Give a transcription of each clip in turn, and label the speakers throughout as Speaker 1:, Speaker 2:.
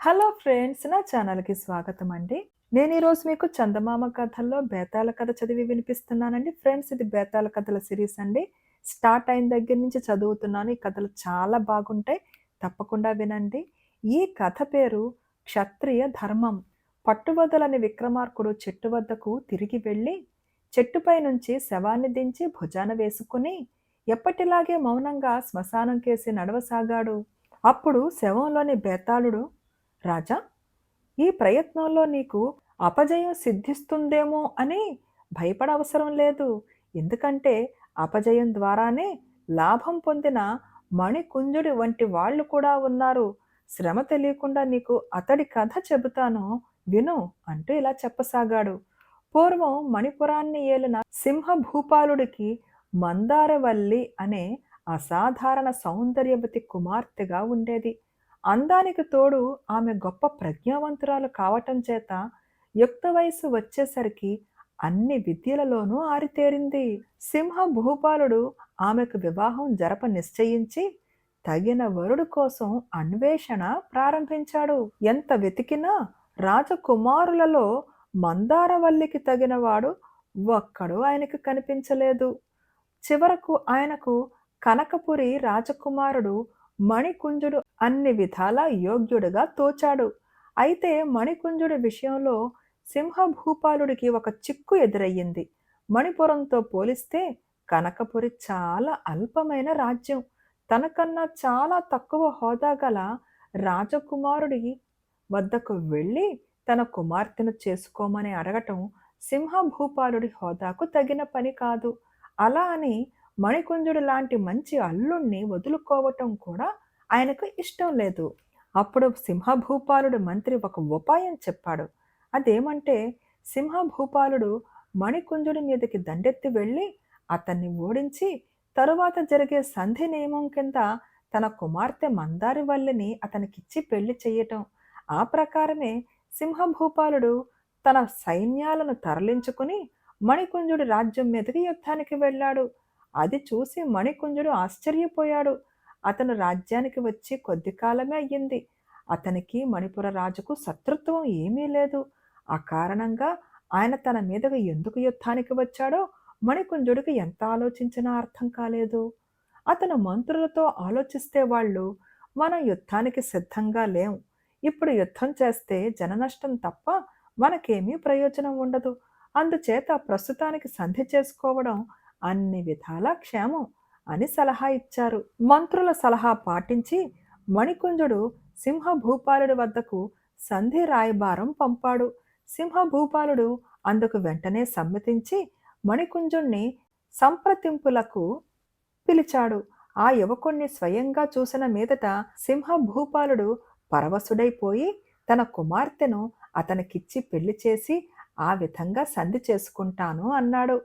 Speaker 1: Hello friends నా ఛానల్కి స్వాగతం అండి నేను ఈరోజు మీకు చందమామ కథల్లో బేతాళ కథ చదివి వినిపిస్తున్నానండి. ఫ్రెండ్స్ ఇది బేతాల కథల సిరీస్ అండి. స్టార్ట్ అయిన దగ్గర నుంచి చదువుతున్నాను. ఈ కథలు చాలా బాగుంటాయి. తప్పకుండా వినండి. ఈ కథ పేరు క్షత్రియ ధర్మం. పట్టువదలని విక్రమార్కుడు చెట్టు వద్దకు తిరిగి వెళ్ళి చెట్టుపై నుంచి శవాన్ని దించి భుజాన వేసుకుని ఎప్పటిలాగే మౌనంగా శ్మశానం కేసి నడవసాగాడు. అప్పుడు శవంలోని బేతాళుడు రాజా ఈ ప్రయత్నంలో నీకు అపజయం సిద్ధిస్తుందేమో అని భయపడవసరం లేదు. ఎందుకంటే అపజయం ద్వారానే లాభం పొందిన మణికుంజుడి వంటి వాళ్ళు కూడా ఉన్నారు. శ్రమ తెలియకుండా నీకు అతడి కథ చెబుతాను విను అంటూ ఇలా చెప్పసాగాడు. పూర్వం మణిపురాన్ని ఏలిన సింహ భూపాలుడికి మందారవల్లి అనే అసాధారణ సౌందర్యవతి కుమార్తెగా ఉండేది. అందానికి తోడు ఆమె గొప్ప ప్రజ్ఞావంతురాలు కావటం చేత యుక్త వయసు వచ్చేసరికి అన్ని విద్యలలోనూ ఆరితేరింది. సింహ భూపాలుడు ఆమెకు వివాహం జరప నిశ్చయించి తగిన వరుడు కోసం అన్వేషణ ప్రారంభించాడు. ఎంత వెతికినా రాజకుమారులలో మందారవల్లికి తగినవాడు ఒక్కడు ఆయనకు కనిపించలేదు. చివరకు ఆయనకు కనకపురి రాజకుమారుడు మణికుంజుడు అన్ని విధాల యోగ్యుడుగా తోచాడు. అయితే మణికుంజుడి విషయంలో సింహభూపాలుడికి ఒక చిక్కు ఎదురయ్యింది. మణిపురంతో పోలిస్తే కనకపురి చాలా అల్పమైన రాజ్యం. తనకన్నా చాలా తక్కువ హోదా గల రాజకుమారుడి వద్దకు వెళ్ళి తన కుమార్తెను చేసుకోమని అడగటం సింహభూపాలుడి హోదాకు తగిన పని కాదు. అలా అని మణికుంజుడు లాంటి మంచి అల్లుణ్ణి వదులుకోవటం కూడా ఆయనకు ఇష్టం లేదు. అప్పుడు సింహభూపాలుడు మంత్రి ఒక ఉపాయం చెప్పాడు. అదేమంటే సింహభూపాలుడు మణికుంజుడి మీదకి దండెత్తి వెళ్ళి అతన్ని ఓడించి తరువాత జరిగే సంధి నియమం కింద తన కుమార్తె మందారి వల్లిని అతనికిచ్చి పెళ్ళి చేయటం ఆ ప్రకారమే సింహభూపాలుడు తన సైన్యాలను తరలించుకుని మణికుంజుడి రాజ్యం మీదకి యుద్ధానికి వెళ్ళాడు. అది చూసి మణికుంజుడు ఆశ్చర్యపోయాడు. అతను రాజ్యానికి వచ్చి కొద్ది కాలమే అయ్యింది. అతనికి మణిపుర రాజుకు శత్రుత్వం ఏమీ లేదు. ఆ కారణంగా ఆయన తన మీదకు ఎందుకు యుద్ధానికి వచ్చాడో మణికుంజుడికి ఎంత ఆలోచించినా అర్థం కాలేదు. అతను మంత్రులతో ఆలోచిస్తే వాళ్ళు మనం యుద్ధానికి సిద్ధంగా లేం. ఇప్పుడు యుద్ధం చేస్తే జననష్టం తప్ప మనకేమీ ప్రయోజనం ఉండదు. అందుచేత ప్రస్తుతానికి సంధి చేసుకోవడం అన్ని విధాల క్షేమం అని సలహా ఇచ్చారు. మంత్రుల సలహా పాటించి మణికుంజుడు సింహభూపాలుడి వద్దకు సంధి రాయబారం పంపాడు. సింహభూపాలుడు అందుకు వెంటనే సమ్మతించి మణికుంజుణ్ణి సంప్రతింపులకు పిలిచాడు. ఆ యువకుణ్ణి స్వయంగా చూసిన మీదట సింహభూపాలుడు పరవశుడైపోయి తన కుమార్తెను అతనికిచ్చి పెళ్ళి చేసి ఆ విధంగా సంధి చేసుకుంటాను అన్నాడు.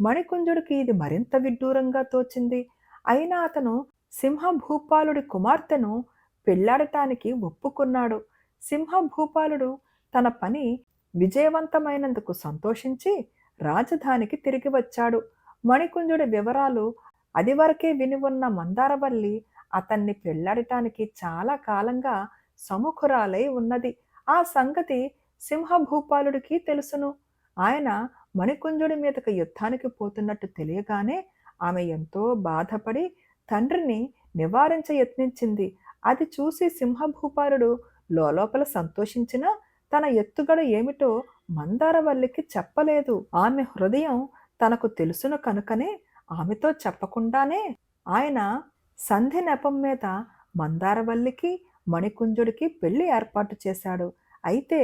Speaker 1: మణికుంజుడికి ఇది మరింత విడ్డూరంగా తోచింది. అయినా అతను సింహభూపాలుడి కుమార్తెను పెళ్ళాడటానికి ఒప్పుకున్నాడు. సింహభూపాలుడు తన పని విజయవంతమైనందుకు సంతోషించి రాజధానికి తిరిగి వచ్చాడు. మణికుంజుడి వివరాలు అదివరకే విని ఉన్న మందారవల్లి అతన్ని పెళ్ళాడటానికి చాలా కాలంగా సముఖురాలై ఉన్నది. ఆ సంగతి సింహభూపాలుడికి తెలుసును. ఆయన మణికుంజుడి మీదకి యుద్ధానికి పోతున్నట్టు తెలియగానే ఆమె ఎంతో బాధపడి తండ్రిని నివారించ యత్నించింది. అది చూసి సింహభూపాలుడు లోపల సంతోషించినా తన ఎత్తుగడ ఏమిటో మందారవల్లికి చెప్పలేదు. ఆమె హృదయం తనకు తెలుసును కనుకనే ఆమెతో చెప్పకుండానే ఆయన సంధి నెపం మీద మందారవల్లికి మణికుంజుడికి పెళ్ళి ఏర్పాటు చేశాడు. అయితే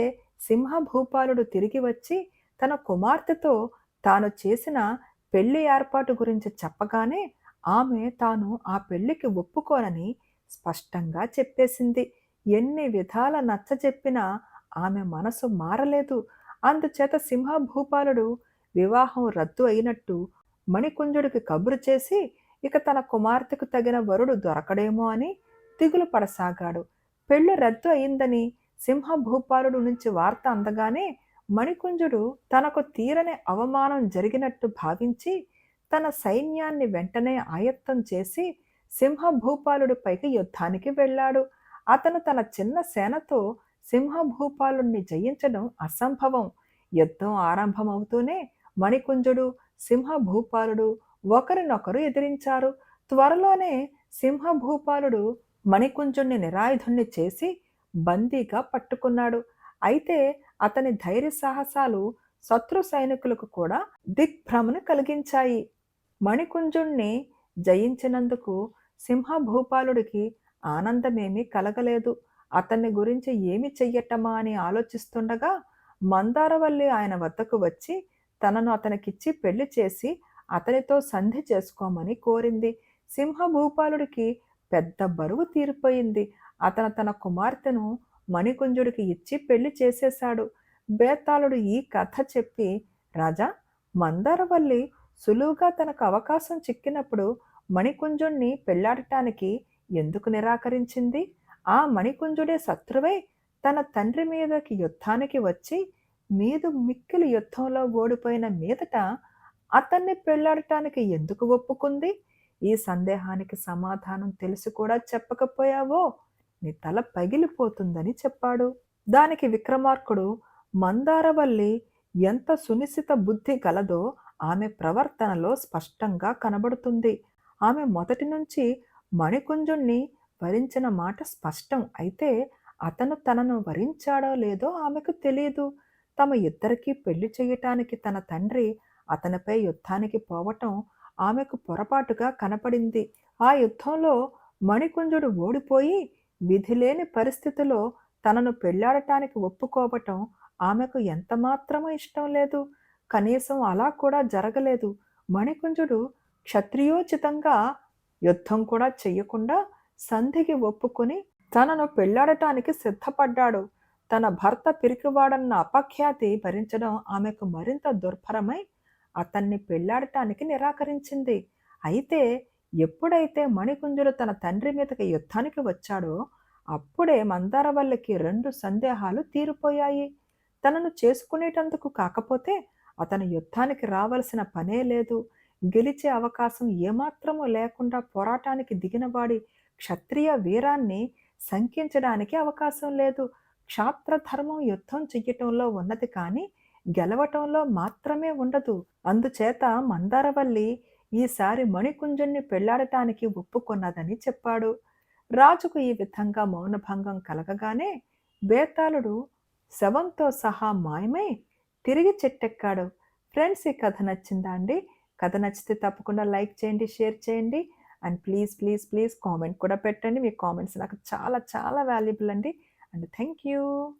Speaker 1: సింహభూపాలుడు తిరిగి వచ్చి తన కుమార్తెతో తాను చేసిన పెళ్ళి ఏర్పాటు గురించి చెప్పగానే ఆమె తాను ఆ పెళ్ళికి ఒప్పుకోనని స్పష్టంగా చెప్పేసింది. ఎన్ని విధాల నచ్చజెప్పినా ఆమె మనసు మారలేదు. అందుచేత సింహభూపాలుడు వివాహం రద్దు అయినట్టు మణికుంజుడికి కబురు చేసి ఇక తన కుమార్తెకు తగిన వరుడు దొరకడేమో అని దిగులు పడసాగాడు. పెళ్ళి రద్దు అయిందని సింహభూపాలుడు నుంచి వార్త అందగానే మణికుంజుడు తనకు తీరని అవమానం జరిగినట్టు భావించి తన సైన్యాన్ని వెంటనే ఆయత్తం చేసి సింహభూపాలుడిపైకి యుద్ధానికి వెళ్ళాడు. అతను తన చిన్న సేనతో సింహభూపాలుణ్ణి జయించడం అసంభవం. యుద్ధం ఆరంభమవుతూనే మణికుంజుడు సింహభూపాలుడు ఒకరినొకరు ఎదిరించారు. త్వరలోనే సింహభూపాలుడు మణికుంజుణ్ణి నిరాయుధుణ్ణి చేసి బందీగా పట్టుకున్నాడు. అయితే అతని ధైర్య సాహసాలు శత్రు సైనికులకు కూడా దిగ్భ్రమను కలిగించాయి. మణికుంజుణ్ణి జయించినందుకు సింహభూపాలుడికి ఆనందమేమీ కలగలేదు. అతన్ని గురించి ఏమి చెయ్యటమా అని ఆలోచిస్తుండగా మందారవల్లి ఆయన వద్దకు వచ్చి తనను అతనికిచ్చి పెళ్ళి చేసి అతనితో సంధి చేసుకోమని కోరింది. సింహభూపాలుడికి పెద్ద బరువు తీరిపోయింది. అతను తన కుమార్తెను మణికుంజుడికి ఇచ్చి పెళ్ళి చేసేశాడు. బేతాళుడు ఈ కథ చెప్పి రాజా మందారవల్లి సులువుగా తనకు అవకాశం చిక్కినప్పుడు మణికుంజుణ్ణి పెళ్ళాడటానికి ఎందుకు నిరాకరించింది? ఆ మణికుంజుడే శత్రువై. తన తండ్రి మీదకి యుద్ధానికి వచ్చి మీదు మిక్కిలి యుద్ధంలో ఓడిపోయిన మీదట అతన్ని పెళ్ళాడటానికి ఎందుకు ఒప్పుకుంది? ఈ సందేహానికి సమాధానం తెలిసి కూడా చెప్పకపోయావో? నీ తల పగిలిపోతుందని చెప్పాడు. దానికి విక్రమార్కుడు మందారవల్లి ఎంత సునిశ్చిత బుద్ధి గలదో ఆమె ప్రవర్తనలో స్పష్టంగా కనబడుతుంది. ఆమె మొదటి నుంచి మణికుంజుణ్ణి వరించిన మాట స్పష్టం అయితే అతను తనను వరించాడో లేదో ఆమెకు తెలియదు తమ ఇద్దరికీ పెళ్ళి చేయటానికి తన తండ్రి అతనిపై యుద్ధానికి పోవటం ఆమెకు పొరపాటుగా కనపడింది. ఆ యుద్ధంలో మణికుంజుడు ఓడిపోయి విధిలేని పరిస్థితిలో తనను పెళ్ళాడటానికి ఒప్పుకోవటం ఆమెకు ఎంతమాత్రమూ ఇష్టం లేదు. కనీసం అలా కూడా జరగలేదు. మణికుంజుడు క్షత్రియోచితంగా యుద్ధం కూడా చెయ్యకుండా సంధికి ఒప్పుకొని తనను పెళ్ళాడటానికి సిద్ధపడ్డాడు. తన భర్త పిరికివాడన్న అపఖ్యాతి భరించడం ఆమెకు మరింత దుర్భరమై అతన్ని పెళ్ళాడటానికి నిరాకరించింది. అయితే ఎప్పుడైతే మణికుంజుడు తన తండ్రి మీదకి యుద్ధానికి వచ్చాడో అప్పుడే మందారవల్లికి రెండు సందేహాలు తీరిపోయాయి. తనను చేసుకునేటందుకు కాకపోతే అతను యుద్ధానికి రావలసిన పనే లేదు. గెలిచే అవకాశం ఏమాత్రమూ లేకుండా పోరాటానికి దిగినవాడి క్షత్రియ వీరాన్ని శంకించడానికి అవకాశం లేదు. క్షాత్రధర్మం యుద్ధం చెయ్యటంలో ఉన్నది కానీ గెలవటంలో మాత్రమే ఉండదు. అందుచేత మందారవల్లి ఈసారి మణికుంజుణ్ణి పెళ్ళాడటానికి ఒప్పుకున్నదని చెప్పాడు. రాజుకు ఈ విధంగా మౌనభంగం కలగగానే బేతాళుడు శవంతో సహా మాయమై తిరిగి చెట్టెక్కాడు. ఫ్రెండ్స్ ఈ కథ నచ్చిందా అండి? కథ నచ్చితే తప్పకుండా లైక్ చేయండి షేర్ చేయండి. And please please please comment కూడా పెట్టండి. మీ కామెంట్స్ నాకు చాలా చాలా వాల్యుబుల్ అండి. And thank you.